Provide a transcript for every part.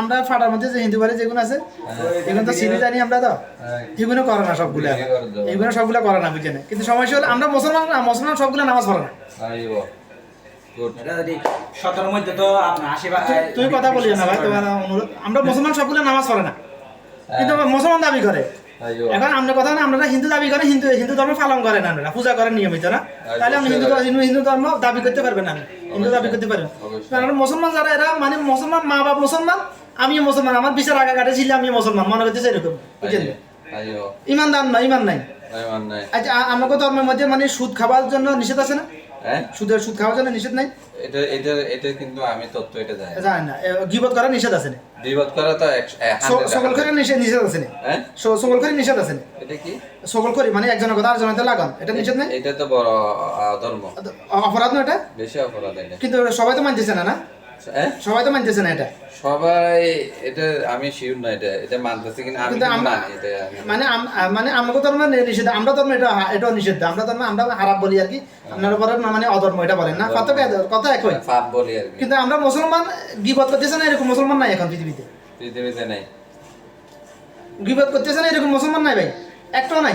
আমরা ফাটার মধ্যে যে হিন্দু বাড়ি যেগুলো আছে এগুলো তো সিবি জানি আমরা তো। হ্যাঁ। এগুলো করে না সবগুলো। এগুলো সবগুলো করে না বুঝে কিন্তু সমস্যা হলো আমরা মুসলমান না মুসলমান সবগুলো নামাজ পড়ে না। তুই কথা বলিও না ভাই তোমার অনুরোধ। আমরা মুসলমান সবগুলো নামাজ পড়ে না। কিন্তু মুসলমান দাবি করে। এখন আমরা কথা না আমরা হিন্দু দাবি করে হিন্দু হিন্দু ধর্ম পালন করেন আমরা পূজা করেন নিয়মিত না। তাহলে আমরা হিন্দু হিন্দু হিন্দু ধর্ম দাবি করতে পারবেন না হিন্দু দাবি করতে পারেন কারণ মুসলমান যারা এরা মানে মুসলমান মা বাপ মুসলমান আমি মুসলমান আমার বিচার আগা কাটে ছিল আমি মুসলমান মনে করতেছে এরকম বুঝলেন ইমান দান না ইমান নাই। আচ্ছা আমাকে ধর্মের মধ্যে মানে সুদ খাওয়ার জন্য নিষেধ আছে না? হ্যাঁ? সুদের সুদ খাওয়ার জন্য নিষেধ নাই? এটা এটা এটা কিন্তু আমি তত্ত্ব এটা জানি না। গিবত করা নিষেধ আছে না? বিপদ করা তো একশ- এ, স- 100 সকল করে নিষেধ নিষেধ আছে হ্যাঁ? সকল করে নিষেধ আছে এটা কি? সকল করে মানে একজনের কথা আরেকজনের লাগান। এটা নিষেধ নাই? এটা তো বড় ধর্ম অপরাধ না এটা? বেশি অপরাধ এটা। কিন্তু সবাই তো মানতেছে না না? সবাই তো মানতেছে না এটা। সবাই এটা আমি শিওর না এটা এটা মানতেছি কিনা আমি আমরা- মানি মানে আম- আ- মানে নিষেধ আমরা ধর্ম এটা এটাও নিষেধ আমরা ধর্ম আমরা হারাপ বলি আর কি। আপনার উপরে মানে অধর্ম এটা বলেন না। কত কথা একই। পাপ বলি আর কিন্তু আমরা মুসলমান গিবত করতেছে না এরকম মুসলমান নাই এখন পৃথিবীতে। পৃথিবীতে নেই। গিবত করতেছে না এরকম মুসলমান নাই ভাই। একটাও নাই।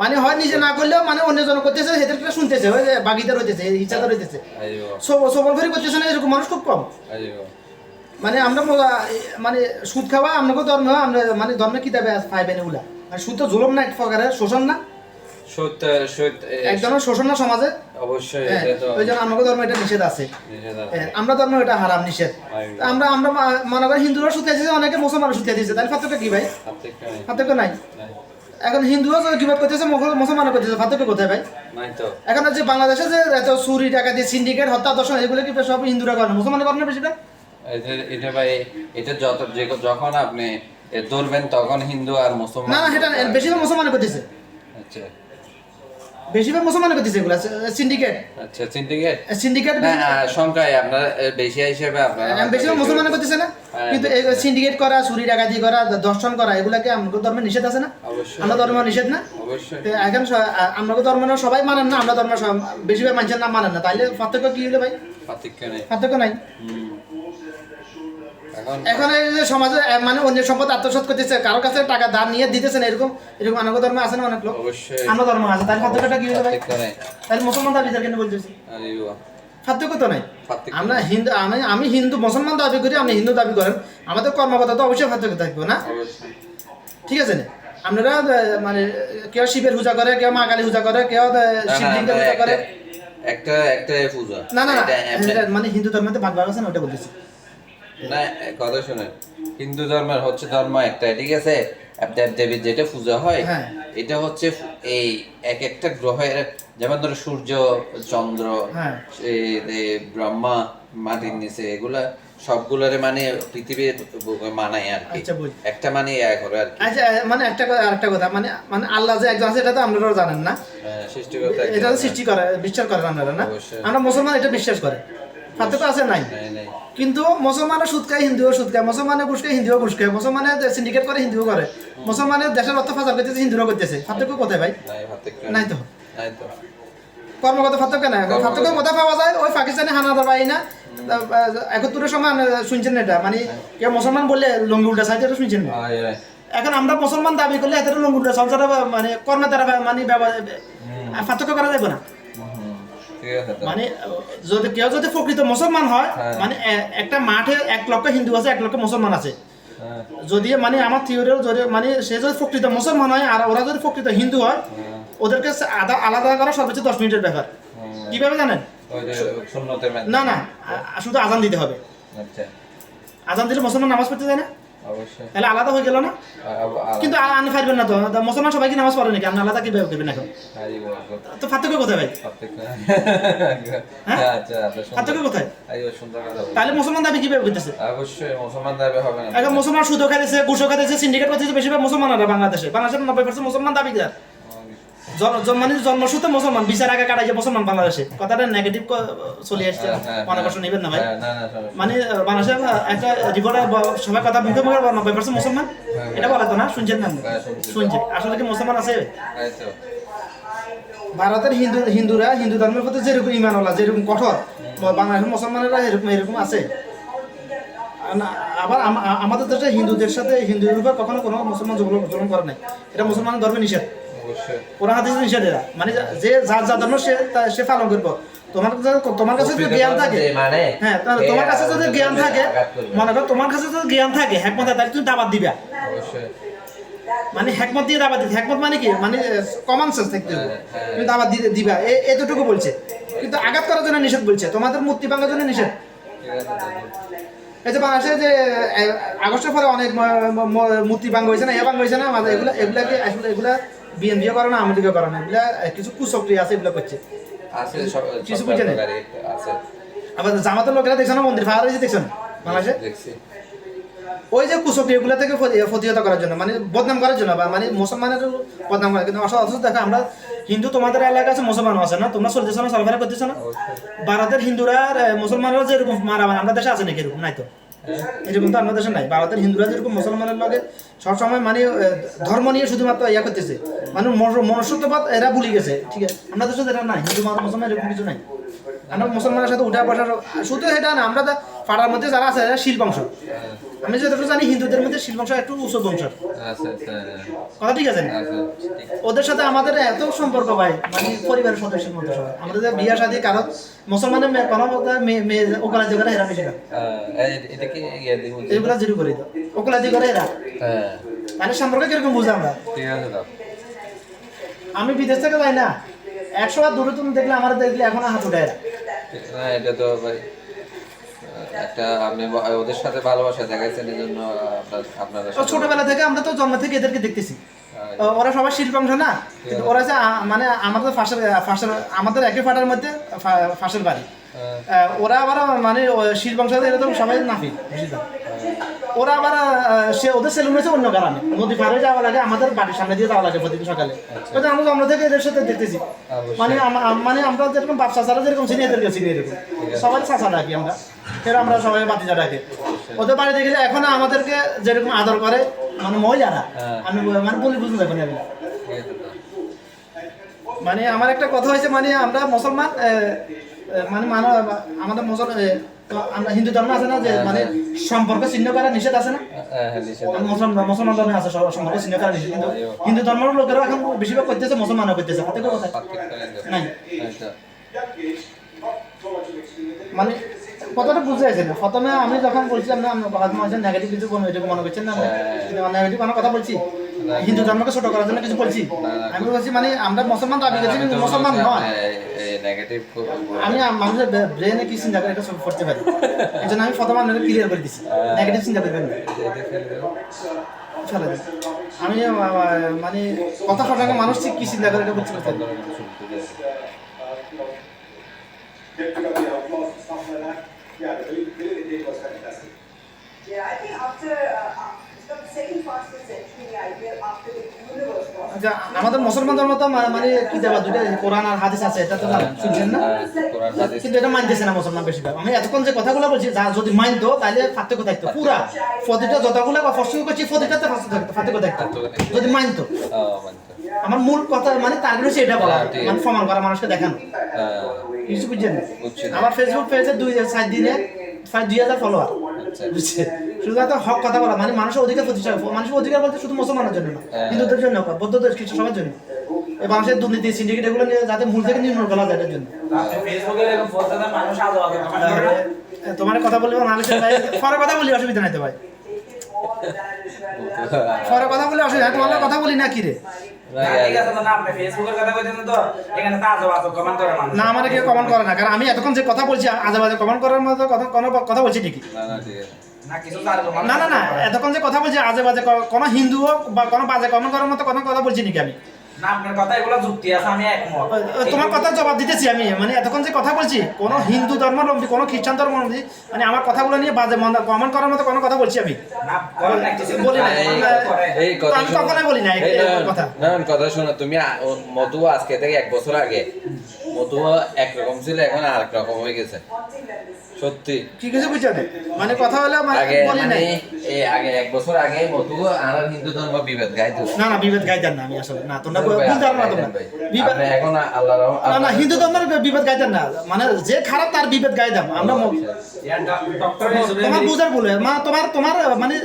মানে হয় নিজে না করলেও মানে অন্যজন করতেছে সেদেরকে শুনতেছে ওই যে বাগিদার হইতেছে ইচ্ছাদার হইতেছে। সবল করে করতেছে না এরকম মানুষ খুব কম। মানে আমরা মানে সুদ খাওয়া আপনাকে ধর্ম আমরা মানে ধর্মে কি দেবে পাইবেন এগুলা আর সুদ তো জুলম না এক প্রকারের শোষণ না। এক ধরনের শোষণ না সমাজে। অবশ্যই হ্যাঁ, ওই জন্য আমাকে ধর্ম এটা নিষেধ আছে। হ্যাঁ, আমরা ধর্ম এটা হারাম নিষেধ। আমরা আমরা মনে করি হিন্দুরা সুতে দিয়েছে অনেকে মুসলমান সুতে দিয়েছে তাহলে পার্থক্য কি ভাই? পার্থক্য নেই। এখন হিন্দুও কীভাবে করতেছে? মুসল- মুসলমানও করতেছে। পার্থক্য কোথায় ভাই? তো। এখন যে বাংলাদেশে যে এত চুরি টাকা দিয়ে সিন্ডিকেট হত্যা দর্শন এগুলো কি সব হিন্দুরা করে মুসলমান করে না বেশিটা এটা- ভাই এটা যত যে যখন আপনি ধরবেন তখন হিন্দু আর মুসলমান না সেটা বেশিরভাগ মুসলমান করতেছে। আচ্ছা। বেশিরভাগ মুসলমান করতেছে এগুলো সিন্ডিকেট আচ্ছা সিন্ডিকেট সিন্ডিকেট না সংখ্যায় আপনার বেশি হিসেবে আপনার বেশিরভাগ মুসলমান করতেছে না। হ্যাঁ, কিন্তু সিন্ডিকেট করা চুরি ডাকাতি করা দর্শন করা এগুলাকে আমাদের ধর্মে নিষেধ আছে না? আমরা ধর্ম নিষেধ না? অবশ্যই। এখন স- আ- আমাদের ধর্ম সবাই মানেন না আমরা ধর্ম বেশিরভাগ মানুষের নাম মানেন না। তাইলে পার্থক্য কি হলো ভাই? পার্থক্য নেই। পার্থক্য নাই। এখন এই যে সমাজে মানে অন্য সম্পদ আত্মসাৎ করতেছে কারও কাছে টাকা ধার নিয়ে দিতেছে না এরকম এরকম আমাদের ধর্মে আছে না অনেক লোক? অবশ্যই। আমরা ধর্ম আছে। তাহলে পার্থক্যটা কি ভাই? পার্থক্য তাহলে মুসলমান দাবি কেন বলতেছি। পার্থক্য তো নাই? আমরা হিন্দু আমি আমি হিন্দু মুসলমান দাবি করি আপনি হিন্দু দাবি করেন। আমাদের কর্মকর্তা তো অবশ্যই পার্থক্য থাকবে না? ঠিক আছে না? আপনারা মানে কেউ শিবের পূজা করে কেউ মা কালী পূজা করে কেউ শিবলিঙ্গের পূজা করে। একটা একটা পূজা। না না এটা মানে হিন্দু ধর্মে তো ভাগ ভাগ আছে না ওটা বলতেছি। না কথা শুনেন। হিন্দু ধর্মের হচ্ছে ধর্ম একটা ঠিক আছে? দেব দেবীর যেটা পূজা হয় হ্যাঁ। এটা হচ্ছে এই এক একটা গ্রহের যেমন ধরো সূর্য চন্দ্র হ্যাঁ। ব্রহ্মা মাটির নিচে এগুলা সবগুলোরে মানে পৃথিবীর মানায় আর কি। আচ্ছা, একটা মানে ইয়া করে আর আচ্ছা মানে একটা কথা আরেকটা কথা মানে মানে আল্লাহ যে একজন আছে এটা তো আপনারাও জানেন না? হ্যাঁ, সৃষ্টিকর্তা এটা সৃষ্টি করে বিশ্বাস করেন আপনারা না? আমরা মুসলমান এটা বিশ্বাস করে। পার্থক্য আছে নাই। কিন্তু মুসলমানও সুদ খায় হিন্দুও সুদ খায় মুসলমানে ঘুষ খায় হিন্দুও ঘুষ খায় মুসলমানে সিন্ডিকেট করে হিন্দুও করে। মুসলমানের দেশের অর্থ ফাঁসা করতেছে হিন্দুরা করতেছে। পার্থক্য কোথায় ভাই? নাই তো। কর্মগত পার্থক্য নাই। কর্মগত। পার্থক্য কোথায় পাওয়া যায়? ওই পাকিস্তানি হানাদার বাহিনী একাত্তরের সময় শুনছেন এটা? মানে কেউ মুসলমান বললে লঙ্গি উল্টা সাইড এটা শুনছেন? না। এখন আমরা মুসলমান দাবি করলে এত লঙ্গি উল্টা সংসার মানে কর্মের দ্বারা মানে পার্থক্য করা যাবে না। তো। মানে যদি কেউ যদি প্রকৃত মুসলমান হয় হ্যাঁ। মানে একটা মাঠে এক লক্ষ হিন্দু আছে এক লক্ষ মুসলমান আছে। হ্যাঁ, যদি মানে আমার থিওরিও যদি মানে সে যদি প্রকৃত মুসলমান হয় আর ওরা যদি প্রকৃত হিন্দু হয় হ্যাঁ, ওদেরকে আদা আলাদা করা সর্বোচ্চ দশ মিনিটের ব্যাপার। কীভাবে জানেন। না না শুধু আজান দিতে হবে। আচ্ছা। আজান দিলে মুসলমান নামাজ পড়তে যায় না? তাহলে আলাদা হয়ে গেল না? কিন্তু আনি পারবেন না তো। মুসলমান সবাই কি নামাজ পড়ে নাকি? আপনি আলাদা কীভাবে দেবেন এখন? তো। পার্থক্য কোথায় ভাই? পার্থক্য। হ্যাঁ? আচ্ছা, আচ্ছা। পার্থক্য কোথায়। তাহলে মুসলমান দাবি কীভাবে করতেছে? অবশ্যই মুসলমান দাবি হবে না। এখন মুসলমান সুদও খাইতেছে ঘুষও খাইতেছে সিন্ডিকেট করতেছে বেশিরভাগ মুসলমানরা বাংলাদেশে। বাংলাদেশের নব্বই পার্সেন্ট মুসলমান দাবিদার। মানে জন্মসূত্রে মুসলমান বিচার আগে কাটাইছে মুসলমান বাংলাদেশে। কথাটা নেগেটিভ চলে আসছে হ্যাঁ, হ্যাঁ, মনে কষ্ট নেবেন না ভাই। হ্যাঁ, মানে আহ, বাংলাদেশের একটা রিপোর্টে সবাই কথা মুখে মুখে নব্বই পার্সেন্ট মুসলমান? এটা বলা তো না? শুনছেন না হ্যাঁ, শুনছি। শুনছেন। আসলে কি মুসলমান আছে? ভারতের হিন্দু হিন্দুরা হিন্দু ধর্মের প্রতি যেরকম ইমানওয়ালা যেরকম কঠোর বাংলাদেশের মুসলমানেরা এরকম এরকম আছে। না, আবার আমাদের দেশে হিন্দুদের সাথে হিন্দুদের উপর কখনো কোনো মুসলমান জুলুম করে নাই। এটা মুসলমান ধর্মে নিষেধ। কোরআন হাদিসে নিষেধ এরা মানে যে যার যা ধর্ম সে সে পালন করব। তোমার তোমার কাছে যদি জ্ঞান থাকে মানে হ্যাঁ তাহলে তোমার কাছে যদি জ্ঞান থাকে মনে করো তোমার কাছে যদি জ্ঞান থাকে হ্যাকমত তাহলে তুমি দাবাত দিবা। মানে হ্যাকমত দিয়ে দাবাত দিতে হ্যাকমত মানে কি? মানে কমন সেন্স থাকতে হবে। হ্যাঁ, হ্যাঁ। তুমি দাবাত দিতে দিবা। এ- এতটুকু বলছে। কিন্তু আঘাত করার জন্য নিষেধ বলছে। তোমাদের মূর্তি ভাঙার জন্য নিষেধ। এই যে বাংলাদেশে যে আগস্টের পরে অনেক মূর্তি ভাঙ্গ হয়েছে না এ ভাঙ্গ হয়েছে না? এগুলা এগুলাকে আসলে এগুলা বিএনপিও করে না আমেরিকা করে না এগুলা কিছু কুচক্রি আছে এগুলো করছে। কিছু বুঝে নেই। আবার জামাতের লোকেরা দেখছ না মন্দির ফায়ার হয়েছে দেখছ না বাংলাদেশে? ওই যে কুচক্রি এগুলা থেকে প্রতিহত করার জন্য মানে বদনাম করার জন্য বা মানে মুসলমানের বদনাম করার কিন্তু অথচ অথচ দেখো আমরা হিন্দু তোমাদের এলাকা আছে মুসলমান আছে না তোমরা চলতেছো না চলাফেরা করতেছো না? ভারতের হিন্দুরা মুসলমানরা যেরকম মারা মানে আমরা দেশে আছে নাকি এরকম? নাই তো? এরকম তো আমাদের দেশে নাই। ভারতের হিন্দুরা যেরকম মুসলমানের লগে সবসময় মানে ধর্ম নিয়ে শুধুমাত্র ইয়া করতেছে। মানে মন- মনুষ্যত্ববাদ এরা ভুলে গেছে, ঠিক আছে? আমাদের সাথে এটা নাই। হিন্দু, মুসলমান এরকম কিছু নাই। আমরা মুসলমানের সাথে উঠা বসার শুধু সেটা না, আমরা তো পাড়ার মধ্যে যারা আছে শিল বংশ। আমি যতটুকু জানি হিন্দুদের মধ্যে শিল বংশ একটু উঁচু বংশ। আছে আছে কথা ঠিক আছে? ওদের সাথে আমাদের এত সম্পর্ক ভাই মানে পরিবারের সদস্যের মতো সবাই আমাদের বিয়ে শাদী কারও মুসলমানের কোনো মেয়ে মেয়ে ওকলাদি করে ইয়ে দিব এগুলা জিরো করে দাও। ওকলাদি করে এরা। হ্যাঁ। তাহলে সম্পর্ক কীরকম বুঝে আমরা? আমি বিদেশ থেকে যাই না। একশো বার দূরে তুমি দেখলে আমার দেখলে এখন হাত উঠে এটা তো ভাই একটা আপনি ওদের সাথে ভালোবাসা দেখাইছেন এই জন্য আপনারা ছোটবেলা থেকে আমরা তো জন্ম থেকে এদেরকে দেখতেছি। হ্যাঁ, ওরা সবাই শিল্পাংশ না? ওরা যে মানে আমাদের ফাঁসের ফাঁসের আমাদের একই ফাটার মধ্যে ফাঁসের বাড়ি। হ্যাঁ, ওরা আবার মানে শিল্পাংশ এরকম সবাই নাফি বেশিরভাগ। ওরা আবার সে ওদের সেলুন হয়েছে অন্য কারণে। নদী পারে যাওয়া লাগে আমাদের বাড়ির সামনে দিয়ে যাওয়া লাগে প্রতিদিন সকালে। ওই যে আমরা থেকে এদের সাথে দেখতেছি। মানে মানে আমরা যেরকম বাপ চাচারা যেরকম চিনি এদেরকে চিনি এরকম। সবাই চাচা ডাকি আমরা। ফের আমরা সবাই বাতিজা ডাকি। ওদের বাড়ি দেখলে এখন আমাদেরকে যেরকম আদর করে মানে মহিলারা হ্যাঁ। আমি মানে বলি বুঝতে পারি না। মানে আমার একটা কথা হয়েছে মানে আমরা মুসলমান মানে মানব আমাদের মুসলমান তো আমরা হিন্দু ধর্ম আছে না যে মানে সম্পর্ক চিহ্ন করা নিষেধ আছে না? হ্যাঁ, হ্যাঁ, আছে। মুসলমান মুসলমান ধর্মে আছে সম্পর্ক চিহ্ন করা নিষেধ। কিন্তু হিন্দু ধর্মের লোকেরা এখন বেশিরভাগ করতেছে মুসলমানও করতেছে। পার্থক্য নাই। হ্যাঁ, মানে কথাটা বুঝতে চাইছে না। প্রথমে আমি যখন বলছিলাম না আমি বাদ মাঝে নেগেটিভ কিছু মনে করছেন না নেগেটিভ কোনো কথা বলছি হিন্দু ধর্মকে ছোট করার জন্য কিছু বলছি। আমি বলছি মানে আমরা মুসলমান করছি আমি কিন্তু তো মুসলমান নয়। খুব- আমি মানুষের ব্রেনে কি চিন্তা করে এটা সব করতে পারি এই জন্য আমি প্রথম আপনাকে ক্লিয়ার করে দিচ্ছি নেগেটিভ চিন্তা করবেন না। আমি মানে কথা শোনাকে মানুষ ঠিক কি চিন্তা করে এটা বুঝতে পারছি। Yeah, I think after, uh, the second fastest entry in the IPL after the. আচ্ছা, আমাদের মুসলমান ধর্ম তো মানে কি দেবা দুইটা কোরআন আর হাদিস আছে এটা তো শুনছেন না? হ্যাঁ, হাদিস। কিন্তু এটা মানতেছে না মুসলমান বেশিরভাগ। আমি এতক্ষণ যে কথাগুলো বলছি যা যদি মানতো তাহলে পার্থক্য থাকতো পুরা। ফদিটা যতগুলো বা ফসল করছি ফদিটাতে পার্থক্য থাকতো যদি মানতো। আমার মূল কথা মানে টার্গেট হচ্ছে এটা বলা হ্যাঁ। মানে প্রমাণ করা মানুষকে দেখানো। হ্যাঁ, কিছু বুঝছেন? আমার ফেসবুক পেজে দুই সাত দিনে প্রায় দুই হাজার ফলোয়ার আচ্ছা। বুঝছে। শুধুমাত্র হক কথা বলা মানে মানুষের অধিকার প্রতিষ্ঠা মানুষের অধিকার বলতে শুধু মুসলমানের জন্য না হ্যাঁ। হিন্দুদের জন্য বৌদ্ধদের খ্রিস্ট সবার জন্য। এই মানুষের দুর্নীতি সিন্ডিকেট এগুলো নিয়ে যাতে মূল থেকে নির্মূল করা যায় এটার জন্য। তোমার কথা বলব না আমি পরে কথা বলি অসুবিধা নাই তো ভাই। পরে কথা বলি অসুবিধা তোমার কথা বলি না কি রে? না, আমার কেউ কমেন্ট করে না কারণ আমি এতক্ষণ যে কথা বলছি আজে বাজে কমেন্ট করার মতো কথা কোনো কথা বলছি ঠিকই। না, না, ঠিক না, কিছু তো আজো comment না না না এতক্ষণ যে কথা বলছি আজে বাজে কোনো হিন্দু হোক বা কোনো বাজে কমেন্ট করার মতো কোনো কথা বলছি নাকি আমি। না, আপনার কথা এগুলো যুক্তি আছে, আমি একমত। তোমার কথা জবাব দিতেছি আমি মানে এতক্ষণ যে কথা বলছি কোনো হিন্দু ধর্মাবলম্বী কোনো খ্রিস্টান ধর্মাবলম্বী মানে আমার কথাগুলো নিয়ে বাজে মন্দ কমেন্ট করার মতো কোনো কথা বলছি আমি। আমি কখনোই বলি না এই- এই এই না, কথা। না, না, কথা শোনো তুমি মধু আজকে থেকে এক বছর আগে মধু একরকম ছিল এখন আরেক রকম হয়ে গেছে। সত্যি। কি কিছু বুঝছ না? মানে কথা হলো মানে আগে বলি মানে নাই। এই আগে এক বছর আগে মতু আর হিন্দু ধর্ম বিভেদ গাইতো না না বিভেদ গাইতেন না আমি আসলে। না তোমরা ভুল ধারণা না তোমরা। বিভেদ এখন আল্লাহ না না হিন্দু ধর্মের বিভেদ গাইতেন না। মানে যে খারাপ তার বিভেদ গাইতাম আমরা তোমার বুঝার হয়। মা তোমার তোমার মানে।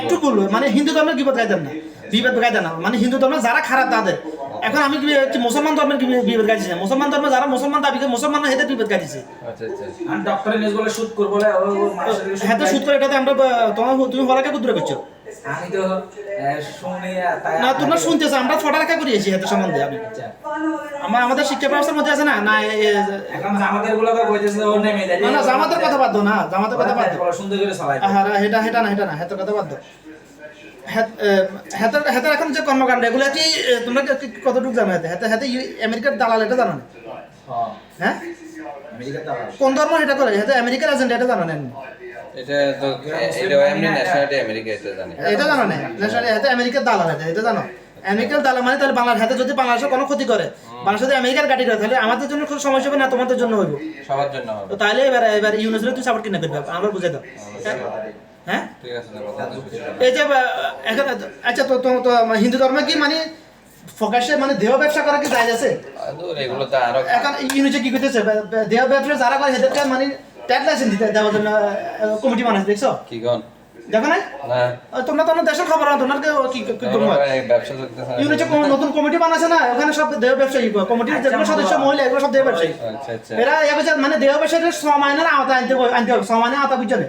একটু হয়। মানে হিন্দু ধর্মের বিপদ গাইতেন না। বিপদ গাইতেন না। মানে হিন্দু ধর্মের যারা খারাপ তাদের। এখন আমি কি কি মুসলমান ধর্মের কি বিপদ গাইছি না মুসলমান ধর্মে যারা মুসলমান দাবি করে মুসলমান হেদের বিপদ গাইছে আচ্ছা আচ্ছা। আর ডক্টরের নিউজ বলে শুট করব হ্যাঁ করে। এটাতে আমরা তোমার তুমি কুদরে করছ? আমি তো শুনি আর না তোমরা শুনতেছো আমরা ফটা রেখা করিয়েছি হেদের সম্বন্ধে আমি। আচ্ছা। আমার আমাদের শিক্ষা ব্যবস্থার মধ্যে আছে না? না এখন জামাতেরগুলো তো কইতেছে ও নেমে যায়। না না জামাতের কথা বাদ দাও না জামাতের কথা বাদ দাও। সুন্দর করে চালাই হ্যাঁ হেটা হেটা না হেটা না হেতার কথা বাদ দাও। হেত- এ, হেতার এখন যে কর্মকাণ্ড এগুলো কি তোমরা কতটুকু জানো হেতে? হেতে হেতে আমেরিকার দালাল এটা জানো না? হ্যাঁ। হ্যাঁ? কোন ধর্ম এটা করে? হেতে আমেরিকার এজেন্ট এটা জানো না এটা তো এটা এমনি ন্যাশনালিটি আমেরিকা এটা জানি। এটা জানো না? ন্যাশনালি হেতে আমেরিকার দালাল এটা জানো? আমেরিকার দালাল মানে তাহলে বাংলার হাতে যদি বাংলাদেশের কোনো ক্ষতি করে বাংলাদেশ যদি আমেরিকার গাড়ি করে তাহলে আমাদের জন্য কোনো সমস্যা হবে না তোমাদের জন্য হইব। সবার জন্য হবে। তো তাহলে এবার এবার ইউনিভার্সিটি তুই সাপোর্ট কিনা করবে? আমরা বুঝে দাও। হ্যাঁ? এখন আচ্ছা তো তো হিন্দু ধর্মে কি মানে ফোকাসে মানে দেহ ব্যবসা করা কি যায় আছে? এখন ইউনিটে কি করতেছে? দেহ ব্যবসা যারা করে সেদেরকে মানে ট্যাগ লাইসেন্স দিতে দেওয়ার জন্য কমিটি মানুষ দেখছ? কি গন দেখো না? না তোমরা তো আমার দেশের খবর না তোমরা কি। ইউনিটে কোনো নতুন কমিটি বানাচ্ছে না? ওখানে সব দেহ ব্যবসায়ী কমিটির যেগুলো সদস্য মহিলা এগুলো সব দেহ ব্যবসায়ী। আচ্ছা আচ্ছা এরা এক বছর মানে দেহ ব্যবসায়ীদের সমানের আওতা আনতে হবে- আনতে হবে সমানের আওতা বুঝছ না?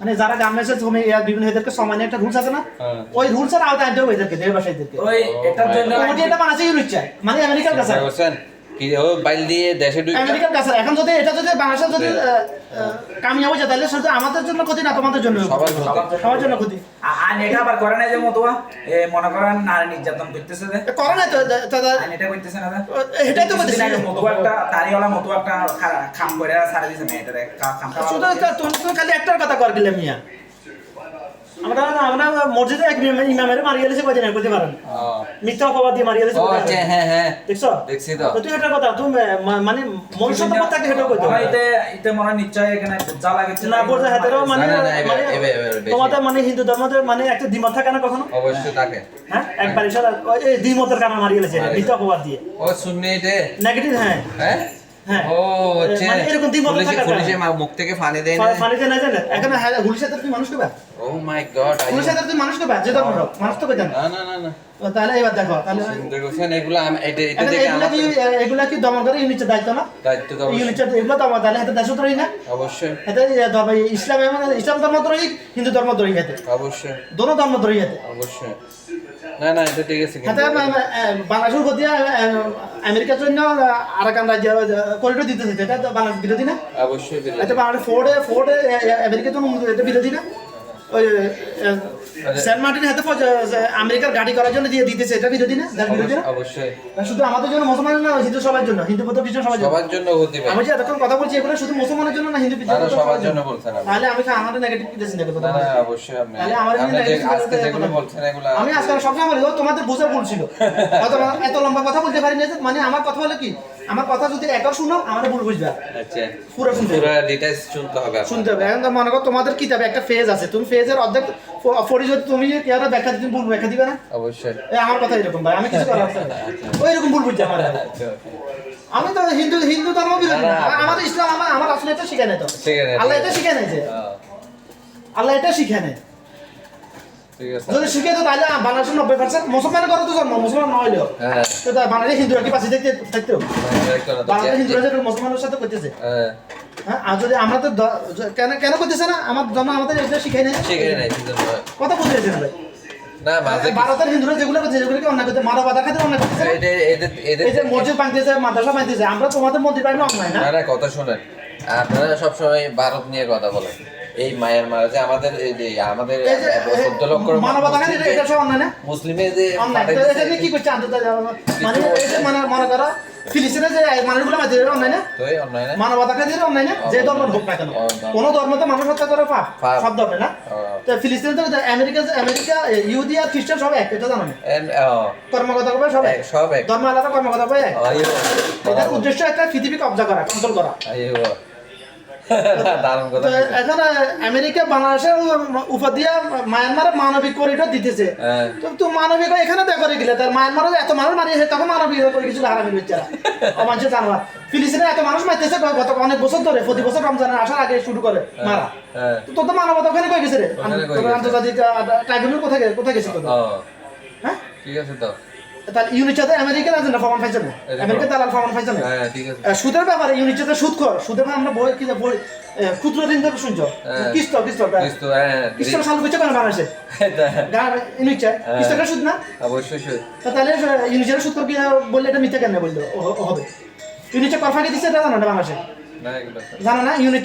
মানে যারা শ্রমে ইয়ার বিভিন্ন এদেরকে সমানের একটা রুলস আছে না? হ্যাঁ। ওই রুলসের আওতা আনতে হবে এদেরকে দেহ ব্যবসায়ীদেরকে। ওই এটার জন্য কমিটি এটা বানাচ্ছে ইউনিট চাই। মানে আমেরিকার কাছে। কি ও বাইল দিয়ে দেশে আমেরিকার কাছে এখন যদি এটা যদি বাংলাদেশে যদি আহ, আহ, কামিয়াব যায় তাহলে শুধু আমাদের জন্য ক্ষতি না তোমাদের জন্য সবার সবার জন্য ক্ষতি। আ- এটা আবার করে না যে মতুয়া? এ মনে করেন নারী নির্যাতন করতেছে যে? করে না তো তা- তা- এটা করতেছে না এটাই তো একটা মতুয়া একটা খাম করে ছাড়ে দিয়েছে মেয়েটারে খাম শুধু তুমি খালি একটার কথা কর গেলে মিয়া। আমরা আমরা মসজিদে এক ইমাম- ইমামের মারিয়ে গেছে কদিন করতে পারেন। মিথ্যা অপবাদ দিয়ে মারিয়ে গেছে আচ্ছা হ্যাঁ হ্যাঁ দেখছ? দেখছি তো। তো তুই এটার কথা তুমি মানে মনুষ্যত্ব মনে নিশ্চয় এখানে যা লাগেছে না বোঝা হাতেরও মানে মানে। তোমাদের মানে হিন্দু ধর্মদের মানে একটা দ্বিমত থাকে না কখনো? অবশ্যই থাকে। হ্যাঁ একবার এই দ্বিমতের কারণে মারিয়ে গেছে মিথ্যা অপবাদ দিয়ে। ও শুননি এটা নেগেটিভ হ্যাঁ। হ্যাঁ। ও হচ্ছে মানে এরকম দ্বিমত পুলিশে থাকার পুলিশে মুখ থেকে ফানি দেয় না। ফানিতে না জানে? এখানে হুলিশাতে তুই মানুষ কেবা ও মাই গড হুলিশাতে তুই মানুষ কেবা যে ধর্ম মানুষ তো কেতেন না না না না। তাহলে এবার দেখো তাহলে চিন্তা এগুলো এটা এটা দেখে এগুলা কি এগুলা কি দমন করে? ইউনিটের দায়িত্ব না? দায়িত্ব তো ইউনিটের এগুলো দেশ ধরেই না? অবশ্যই। ইসলাম মানে ইসলাম ধর্ম ধরেই হিন্দু ধর্ম ধরেই অবশ্যই। দোনো ধর্ম ধরেই অবশ্যই। না না এটা ঠিক আছে হাতে বাংলাদেশের গতি আমেরিকার জন্য আরাকান রাজ্য করিডোর দিতে এটা তো বাংলাদেশ বিরোধী না অবশ্যই। এটা বাংলাদেশ ফোর্ডে ফোর্ডে আমেরিকার জন্য এটা বিরোধী না ওই সেন্ট মার্টিন হাতে আমেরিকার গাড়ি করার জন্য দিয়ে দিতেছে। এটা বিরোধী না? যার বিরোধী না? অবশ্যই শুধু আমাদের জন্য মুসলমান না হিন্দু সবার জন্য হিন্দু বৌদ্ধ খ্রিস্টান সবার জন্য। সবার জন্য হতে পারে। আমি যে এতক্ষণ কথা বলছি এগুলো শুধু মুসলমানের জন্য না হিন্দু সবার জন্য বলছেন তাহলে আমি আমাদের নেগেটিভ না অবশ্যই আপনি তাহলে আমার আপনি আজকে যেগুলো বলছেন এগুলো আমি আজকে সবসময় বলি তোমাদের বোঝা ভুল ছিল। এত লম্বা কথা বলতে পারি না মানে আমার কথা হলো কি? আমার কথা যদি একবার শুনো আমার ভুল বুঝবে। আচ্ছা। পুরো শুনতে পুরো ডিটেইলস শুনতে হবে শুনতে হবে। এখন মনে করো তোমাদের কিতাবে একটা ফেজ আছে। তুমি ফেজের অর্ধেক যদি তুমি কি আর ব্যাখ্যা দিতে ভুল ব্যাখ্যা দিবে না? অবশ্যই। এই আমার কথা এরকম ভাই। আমি কিছু করার আছে না। ওই এরকম ভুল বুঝছে আমার। আচ্ছা আমি তো হিন্দু হিন্দু ধর্ম বিরোধী না। না, না। আমার ইসলাম আমার আমার আসলে এটা শিখে নেই তো। আল্লাহ এটা আছে। শিখে নেই যে। আল্লাহ এটা শিখে নেই। ঠিক আছে যদি শিখে তো তাহলে বাংলাদেশের নব্বই পার্সেন্ট মুসলমানের কথা তো জন্ম মুসলমান না হইলেও হ্যাঁ তো হিন্দুরা কি পাশে দেখতে করে। হিন্দুরা মুসলমানের সাথে করতেছে হ্যাঁ, আর যদি আমরা তো কেন কেন করতেছে না? আমার জন্ম আমাদের এটা শিখাই নাই। শিখে নেই। কথা বলতে চাইছেন ভাই না মাঝে ভারতের হিন্দুরা যেগুলো করছে যেগুলো কি অন্যায় করতে মানবতা খাতে অন্যায় করতেছে না? এদের এদের এদের এই যে মসজিদ ভাঙতেছে মাদ্রাসা ভাঙতেছে আমরা তোমাদের মন্দির না? না না কথা শুনেন। আপনারা সবসময় ভারত নিয়ে কথা বলেন। এই মায়ের যে আমাদের এই যে আমাদের চোদ্দ লক্ষ মুসলিমের যে কি করছে? মানে মানে মনে করো ফিলিস্তিনে যে মানুষগুলো মাঝে অন্যায় না? তো এই অন্যায় না? যে ধর্ম হোক না কেন? ধর্ম। কোন ধর্ম তো মানুষ হত্যা করে পাপ। সব ধর্মে না? তো ফিলিস্তিনে তো আমেরিকা আমেরিকা ইহুদি আর খ্রিস্টান সব এক এটা জানো না? কর্মকর্তা করবে সব এক। এক, সব এক। ধর্ম আলাদা কর্মকর্তা করবে এক। এটার উদ্দেশ্য একটা পৃথিবী কবজা করা কন্ট্রোল করা আইয়ো। দারুণ কথা তো বলছেন। এখন আমেরিকা বাংলাদেশের উপর দিয়ে মায়ানমারে মানবিক করিডোর দিতেছে। হ্যাঁ। তো মানবিক এখানে দেখা করে গেলে তার মায়ানমারে এত মানুষ মারিয়েছে তখন মানবিক করে গেছিল হারামি বেচারা। অমানুষের জানোয়ার। ফিলিস্তিনে এত মানুষ মারতেছে গত অনেক বছর ধরে প্রতি বছর রমজানের আসার আগে শুরু করে মারা। হ্যাঁ। তো তো মানবতা ওখানে কই গেছে রে। আন্তর্জাতিক ট্রাইব্যুনাল কোথায় কোথায় গেছে হ্যাঁ? ঠিক আছে তো। তাহলে ইউনিচাতে আমেরিকার আছে না ফমান পাইছে না আমেরিকা দালাল ফমান পাইছে না হ্যাঁ ঠিক আছে। আহ, সুদের ব্যাপারে ইউনিচাতে সুদ কর। সুদের আমরা বই কি বই ক্ষুদ্র ঋণ দেবে শুনছো? হ্যাঁ। কিস্ত কিস্ত হ্যাঁ। কিস্ত কেন বাংলাদেশে? ইউনিচা। কিস্তটা সুদ না? অবশ্যই সই। তাহলে ইউনিচারে সুদ কর কি বললে এটা মিথ্যা কেন বলল? ও- ও হবে। ইউনিচা কর ফাঁকি এটা জানো না বাংলাদেশে? জানো না? ইউনিট